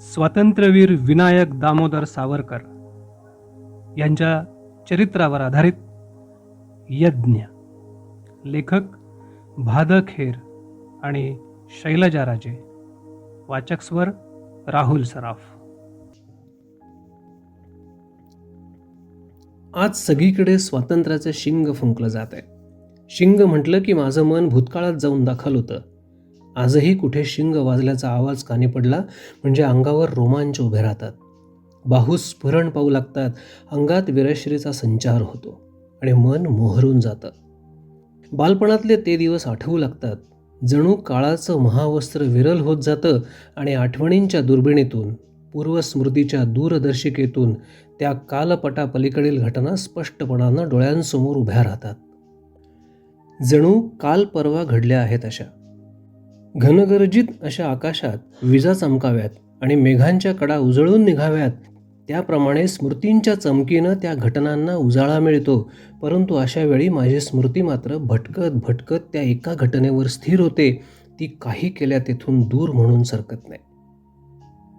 स्वातंत्र्यवीर विनायक दामोदर सावरकर यांच्या चरित्रावर आधारित यज्ञ. लेखक भादखेर आणि शैलजा राजे. वाचक स्वर राहुल सराफ. आज सगळीकडे स्वातंत्र्याचं शिंग फुंकलं जात आहे शिंग म्हटलं की माझं मन भूतकाळात जाऊन दाखल होतं. आजही कुठे शिंग वाजल्याचा आवाज कानी पडला म्हणजे अंगावर रोमांच उभे राहतात. बाहू स्फुरण पाहू लागतात. अंगात विरश्रीचा संचार होतो आणि मन मोहरून जातं. बालपणातले ते दिवस आठवू लागतात. जणू काळाचं महावस्त्र विरल होत जातं आणि आठवणींच्या दुर्बिणीतून पूर्वस्मृतीच्या दूरदर्शिकेतून त्या कालपटापलीकडील घटना स्पष्टपणानं डोळ्यांसमोर उभ्या राहतात. जणू काल परवा घडल्या आहेत अशा. घनगर्जित अशा आकाशात विजा चमकाव्यात आणि मेघांच्या कडा उजळून निघाव्यात. त्याप्रमाणे स्मृतींच्या चमकीनं त्या घटनांना उजाळा मिळतो. परंतु अशा वेळी माझी स्मृती मात्र भटकत भटकत त्या एका घटनेवर स्थिर होते. ती काही केल्या तेथून दूर म्हणून सरकत नाही.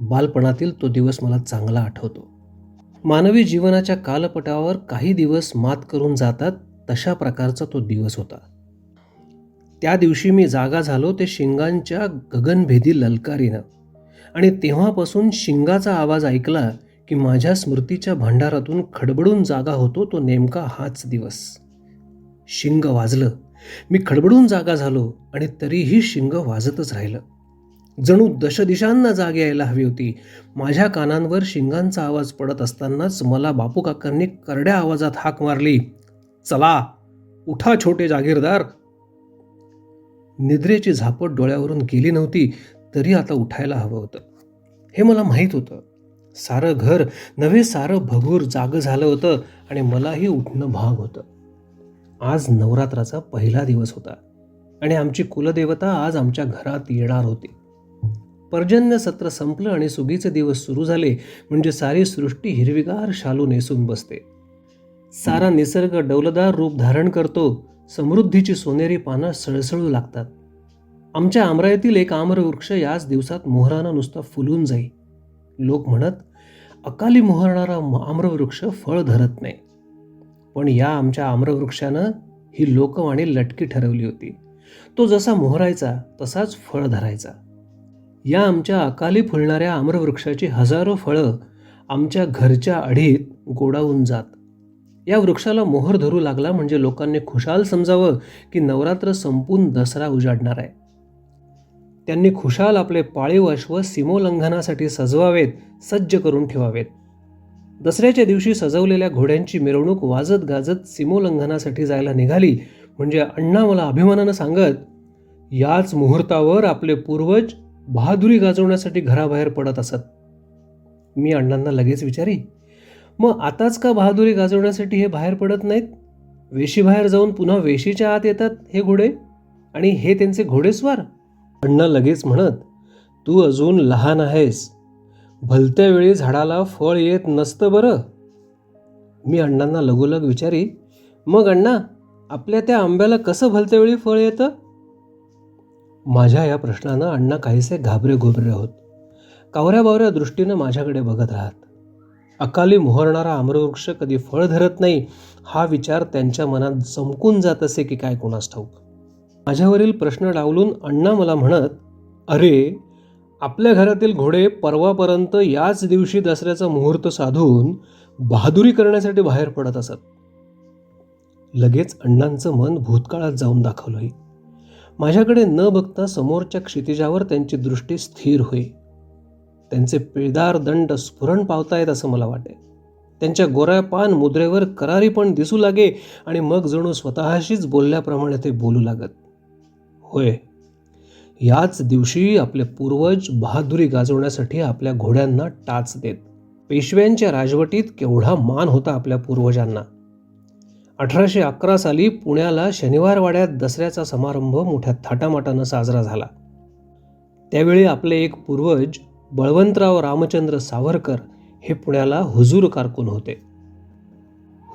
बालपणातील तो दिवस मला चांगला आठवतो. मानवी जीवनाच्या कालपटावर काही दिवस मात करून जातात तशा प्रकारचा तो दिवस होता. त्या दिवशी मी जागा झालो ते शिंगांच्या गगनभेदी ललकारीनं. आणि तेव्हापासून शिंगाचा आवाज ऐकला की माझ्या स्मृतीच्या भांडारातून खडबडून जागा होतो तो नेमका हाच दिवस. शिंग वाजलं. मी खडबडून जागा झालो आणि तरीही शिंग वाजतच राहिलं. जणू दशदिशांना जाग यायला हवी होती. माझ्या कानांवर शिंगांचा आवाज पडत असतानाच मला बापू काकांनी करड्या आवाजात हाक मारली. चला उठा छोटे जागीरदार. निद्रेची झापट डोळ्यावरून गेली नव्हती तरी आता उठायला हवं होतं. हे मला माहीत होतं. सारं घर नवे सारं भगूर जागं झालं होतं आणि मलाही उठणं भाग होतं. आज नवरात्राचा पहिला दिवस होता आणि आमची कुलदेवता आज आमच्या घरात येणार होती. पर्जन्य सत्र संपलं आणि सुगीचे दिवस सुरू झाले म्हणजे सारी सृष्टी हिरवीगार शालू नेसून बसते. सारा निसर्ग डौलदार रूप धारण करतो समृद्धीची सोनेरी पानं सळसळू लागतात. आमच्या आमराईतील एक आम्रवृक्ष याच दिवसात मोहरानं नुसता फुलून जाई. लोक म्हणत अकाली मोहरणारा आम्रवृक्ष फळ धरत नाही. पण या आमच्या आम्रवृक्षानं ही लोकवाणी लटकी ठरवली होती. तो जसा मोहरायचा तसाच फळ धरायचा. या आमच्या अकाली फुलणाऱ्या आम्रवृक्षाची हजारो फळं आमच्या घरच्या अढीत गोडावून जात. या वृक्षाला मोहर धरू लागला म्हणजे लोकांनी खुशाल समजावं की नवरात्र संपून दसरा उजाडणार आहे. त्यांनी खुशाल आपले पाळीव अश्व सीमोल्लंघनासाठी सजवावेत सज्ज करून ठेवावेत. दसऱ्याच्या दिवशी सजवलेल्या घोड्यांची मिरवणूक वाजत गाजत सीमोल्लंघनासाठी जायला निघाली म्हणजे अण्णा मला अभिमानानं सांगत याच मुहूर्तावर आपले पूर्वज बहादुरी गाजवण्यासाठी घराबाहेर पडत असत. मी अण्णांना लगेच विचारी. मग आताच का बहादुरी गाजवण्यासाठी हे बाहेर पडत नाहीत? वेशीबाहेर जाऊन पुन्हा वेशीच्या आत येतात हे घोडे? आणि हे त्यांचे घोडेस्वार? अण्णा लगेच म्हणत तू अजून लहान आहेस. भलत्या वेळी झाडाला फळ येत नसतं बरं. मी अण्णांना लगोलग विचारी मग अण्णा आपल्या त्या आंब्याला कसं भलत्या वेळी फळ येतं? माझ्या या प्रश्नानं अण्णा काहीसे घाबरे घोबरे होत. कावऱ्या बावऱ्या दृष्टीनं माझ्याकडे बघत राहत. अकाली मोहरणारा आम्रवृक्ष कधी फळ धरत नाही हा विचार त्यांच्या मनात जमकून जात असे की काय कोणास ठाऊक? माझ्यावरील प्रश्न डावलून अण्णा मला म्हणत अरे आपल्या घरातील घोडे परवापर्यंत याच दिवशी दसऱ्याचा मुहूर्त साधून बहादुरी करण्यासाठी बाहेर पडत असत. लगेच अण्णांचं मन भूतकाळात जाऊन दाखवलंही. माझ्याकडे न बघता समोरच्या क्षितिजावर त्यांची दृष्टी स्थिर होई. त्यांचे पिळदार दंड स्फुरण पावतायत असं मला वाटे त्यांच्या गोऱ्या पान मुद्रेवर करारी पण दिसू लागे आणि मग जणू स्वतःशीच बोलल्याप्रमाणे ते बोलू लागत. होय याच दिवशी आपले पूर्वज बहादुरी गाजवण्यासाठी आपल्या घोड्यांना टाच देत. पेशव्यांच्या राजवटीत केवढा मान होता आपल्या पूर्वजांना. अठराशे अकरा साली पुण्याला शनिवारवाड्यात दसऱ्याचा समारंभ मोठ्या थाटामाटानं साजरा झाला. त्यावेळी आपले एक पूर्वज बळवंतराव रामचंद्र सावरकर हे पुण्याला हुजूर कारकून होते.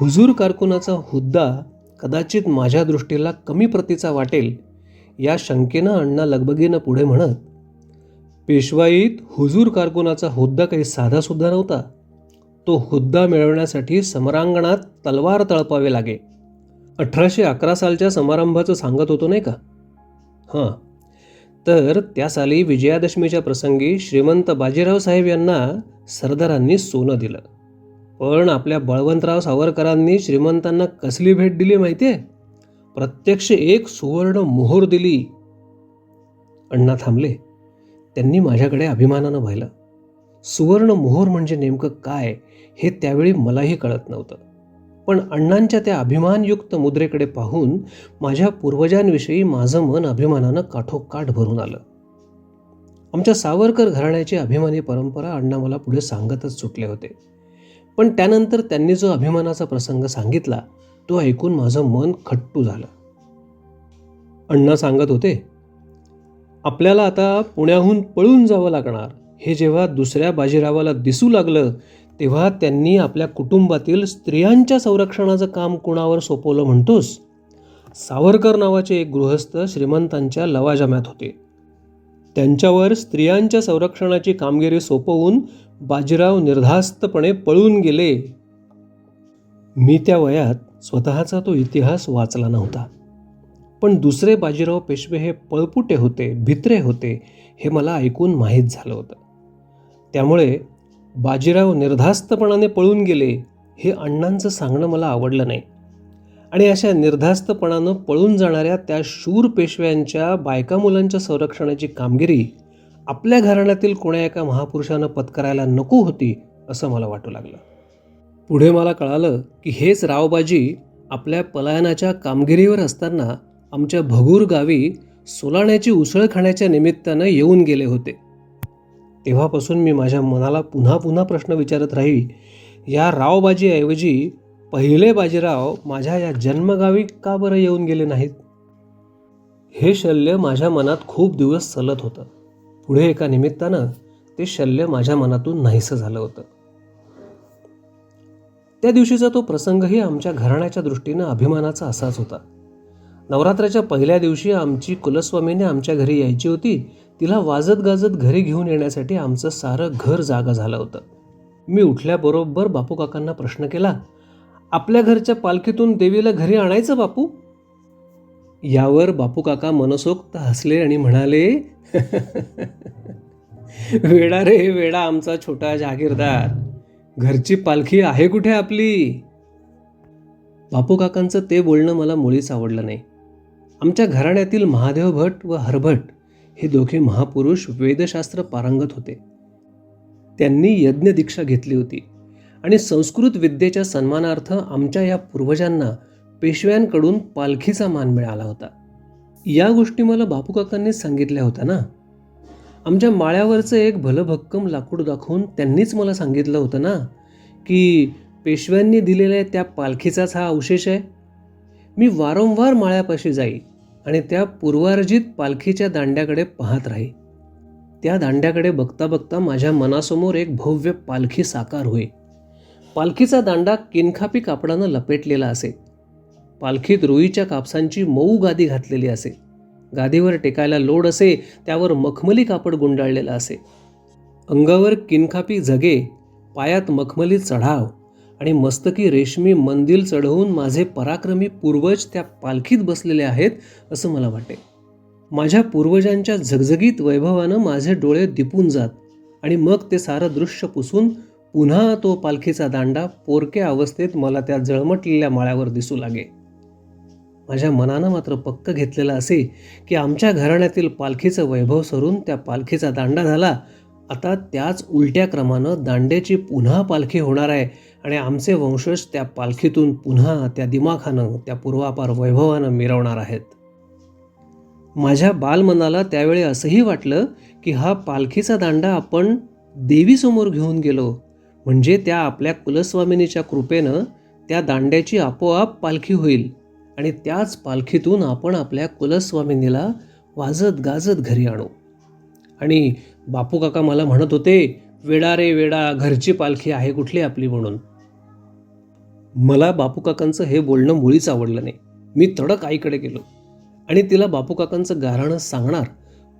हुजूर कारकुनाचा हुद्दा कदाचित माझ्या दृष्टीला कमी प्रतीचा वाटेल या शंकेनं अण्णा लगबगीनं पुढे म्हणत पेशवाईत हुजूर कारकुनाचा हुद्दा काही साधासुद्धा नव्हता. तो हुद्दा मिळवण्यासाठी समरांगणात तलवार तळपावे लागे. अठराशे अकरा सालच्या समारंभाचं सांगत होतो नाही का? हां. तर त्या साली विजयादशमीच्या प्रसंगी श्रीमंत बाजीराव साहेब यांना सरदारांनी सोनं दिलं. पण आपल्या बळवंतराव सावरकरांनी श्रीमंतांना कसली भेट दिली माहिती आहे प्रत्यक्ष एक सुवर्ण मोहोर दिली. अण्णा थांबले. त्यांनी माझ्याकडे अभिमानानं पाहिलं. सुवर्ण मोहोर म्हणजे नेमकं काय हे त्यावेळी मलाही कळत नव्हतं. पण अण्णांच्या त्या अभिमानयुक्त मुद्रेकडे पाहून माझ्या पूर्वजांविषयी माझं मन अभिमानानं काठोकाठ भरून आलं. आमच्या सावरकर घराण्याची अभिमानी परंपरा अण्णा मला पुढे सांगतच सुटले होते. पण त्यानंतर त्यांनी जो अभिमानाचा प्रसंग सांगितला तो ऐकून माझं मन खट्टू झालं. अण्णा सांगत होते आपल्याला आता पुण्याहून पळून जावं लागणार. हे जेव्हा दुसऱ्या बाजीरावाला दिसू लागलं तेव्हा त्यांनी आपल्या कुटुंबातील स्त्रियांच्या संरक्षणाचं काम कुणावर सोपवलं म्हणतोस? सावरकर नावाचे एक गृहस्थ श्रीमंतांच्या लवाजम्यात होते. त्यांच्यावर स्त्रियांच्या संरक्षणाची कामगिरी सोपवून बाजीराव निर्धास्तपणे पळून गेले. मी त्या वयात स्वतःचा तो इतिहास वाचला नव्हता. पण दुसरे बाजीराव पेशवे हे पळपुटे होते भित्रे होते हे मला ऐकून माहीत झालं होतं. त्यामुळे बाजीराव निर्धास्तपणाने पळून गेले हे अण्णांचं सांगणं मला आवडलं नाही. आणि अशा निर्धास्तपणानं पळून जाणाऱ्या त्या शूर पेशव्यांच्या बायका मुलांच्या संरक्षणाची कामगिरी आपल्या घराण्यातील कोण्या एका महापुरुषानं पत्करायला नको होती असं मला वाटू लागलं. पुढे मला कळालं की हेच रावबाजी आपल्या पलायनाच्या कामगिरीवर असताना आमच्या भगूर गावी सोलाण्याची उसळ खाण्याच्या निमित्तानं येऊन गेले होते. तेव्हापासून मी माझ्या मनाला पुन्हा पुन्हा प्रश्न विचारत राही या रावबाजीऐवजी पहिले बाजीराव माझ्या या जन्मगावी का बरं येऊन गेले नाहीत? हे शल्य माझ्या मनात खूप दिवस चलत होतं. पुढे एका निमित्तानं ते शल्य माझ्या मनातून नाहीसं झालं होतं. त्या दिवशीचा तो प्रसंगही आमच्या घराण्याच्या दृष्टीनं अभिमानाचा असाच होता. नवरात्राच्या पहिल्या दिवशी आमची कुलस्वामीने आमच्या घरी यायची होती. तिला वाजत गाजत घरी घेऊन येण्यासाठी आमचं सारं घर जागा झालं होतं. मी उठल्याबरोबर बापू काकांना प्रश्न केला आपल्या घरच्या पालखीतून देवीला घरी आणायचं बापू? यावर बापू काका मनसोक्त हसले आणि म्हणाले वेडा रे वेडा आमचा छोटा जागीरदार. घरची पालखी आहे कुठे आपली? बापू काकांचं ते बोलणं मला मुळीच आवडलं नाही. आमच्या घराण्यातील महादेव भट व हरभट हे दोघे महापुरुष वेदशास्त्र पारंगत होते. त्यांनी यज्ञ दीक्षा घेतली होती आणि संस्कृत विद्येच्या सन्मानार्थ आमच्या या पूर्वजांना पेशव्यांकडून पालखीचा मान मिळाला होता. या गोष्टी मला बापू काकांनी सांगितल्या होत्या ना? आमच्या माळ्यावरचं एक भलभक्कम लाकूड दाखवून त्यांनीच मला सांगितलं होतं ना की पेशव्यांनी दिलेल्या त्या पालखीचाच हा अवशेष आहे. मी वारंवार माळ्यापाशी जाई आणि त्या पूर्वार्जित पालखीच्या दांड्याकडे पाहत राही. त्या दांड्याकडे बघता बघता माझ्या मनासमोर एक भव्य पालखी साकार होई. पालखीचा दांडा किनखापी कापडानं लपेटलेला असे. पालखीत रुईच्या कापसांची मऊ गादी घातलेली असे. गादीवर टेकायला लोड असे त्यावर मखमली कापड गुंडाळलेलं असे. अंगावर किनखापी जगे पायात मखमली चढाव. आणि मस्तकी रेशमी मंदिल चढवून माझे पराक्रमी पूर्वज त्या पालखीत बसलेले आहेत असं मला वाटे माझ्या पूर्वजांच्या झगझगीत वैभवानं माझे डोळे दिपून जात आणि मग ते सारं दृश्य पुसून पुन्हा तो पालखीचा दांडा पोरक्या अवस्थेत मला त्या जळमटलेल्या माळ्यावर दिसू लागे. माझ्या मनानं मात्र पक्क घेतलेलं असे की आमच्या घराण्यातील पालखीचं वैभव सरून त्या पालखीचा दांडा झाला आता त्याच उलट्या क्रमानं दांड्याची पुन्हा पालखी होणार आहे आणि आमचे वंशज त्या पालखीतून पुन्हा त्या दिमाखानं त्या पूर्वापार वैभवानं मिरवणार आहेत. माझ्या बालमनाला त्यावेळी असंही वाटलं की हा पालखीचा दांडा आपण देवीसमोर घेऊन गेलो. म्हणजे त्या आपल्या कुलस्वामिनीच्या कृपेनं त्या दांड्याची आपोआप पालखी होईल आणि त्याच पालखीतून आपण आपल्या कुलस्वामिनीला वाजत गाजत घरी आणू. आणि बापू काका मला म्हणत होते वेडा रे वेडा घरची पालखी आहे कुठली आपली म्हणून? मला बापू काकांचं हे बोलणं मुळीच आवडलं नाही. मी तडक आईकडे गेलो. आणि तिला बापू काकांचं गाराणं सांगणार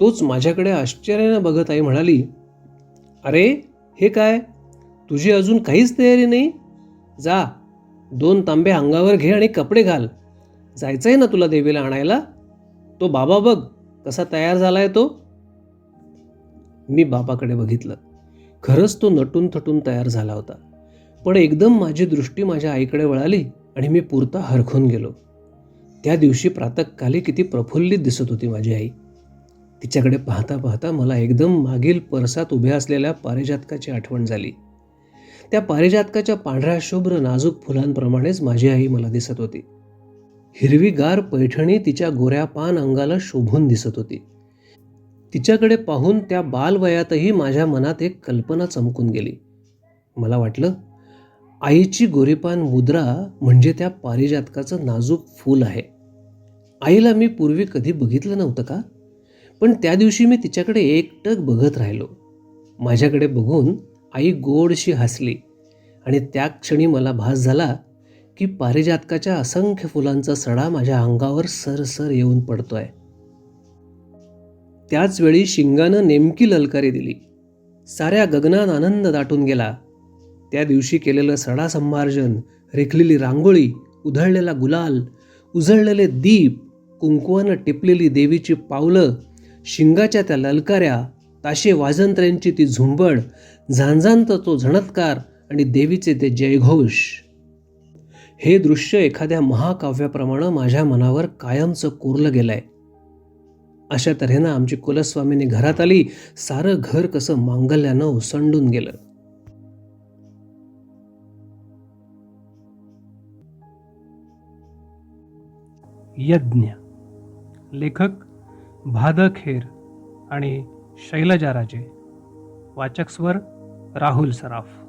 तोच माझ्याकडे आश्चर्यानं बघत आई म्हणाली अरे हे काय? तुझी अजून काहीच तयारी नाही? जा दोन तांबे अंगावर घे आणि कपडे घाल. जायचंय ना तुला देवीला आणायला? तो बाबा बघ कसा तयार झालाय तो. मी बाबाकडे बघितलं. खरंच तो नटून थटून तयार झाला होता. पण एकदम माझी दृष्टी माझ्या आईकडे वळाली आणि मी पुरता हरखून गेलो. त्या दिवशी प्रातःकाली किती प्रफुल्लित दिसत होती माझी आई. तिच्याकडे पाहता पाहता मला एकदम मागील परसात उभ्या असलेल्या पारिजातकाची आठवण झाली. त्या पारिजातकाच्या पांढऱ्या शुभ्र नाजूक फुलांप्रमाणेच माझी आई मला दिसत होती. हिरवीगार पैठणी तिच्या गोऱ्या पान अंगाला शोभून दिसत होती. तिच्याकडे पाहून त्या बालवयातही माझ्या मनात एक कल्पना चमकून गेली. मला वाटलं आईची गोरीपान मुद्रा म्हणजे त्या पारिजातकाचं नाजूक फूल आहे. आईला मी पूर्वी कधी बघितलं नव्हतं का? पण त्या दिवशी मी तिच्याकडे एकटक बघत राहिलो. माझ्याकडे बघून आई गोडशी हसली आणि त्या क्षणी मला भास झाला की पारिजातकाच्या असंख्य फुलांचा सडा माझ्या अंगावर सरसर येऊन पडतो आहे त्याचवेळी शिंगानं नेमकी ललकारी दिली. साऱ्या गगनात आनंद दाटून गेला. त्या दिवशी केलेलं सडासंभार्जन रेखलेली रांगोळी उधळलेला गुलाल उजळलेले दीप कुंकवानं टिपलेली देवीची पावलं शिंगाच्या त्या ललकाऱ्या ताशे वाजंत्र्यांची ती झुंबड झांझांत तो झणत्कार आणि देवीचे ते जयघोष. हे दृश्य एखाद्या महाकाव्याप्रमाणे माझ्या मनावर कायमचं कोरलं गेलंय. अशा तऱ्हेनं आमची कुलस्वामीनी घरात आली. सारं घर कसं मांगल्यानं ओसंडून गेलं. यज्ञ. लेखक भादखेर आणि शैलजा राजे. वाचक स्वर राहुल सराफ.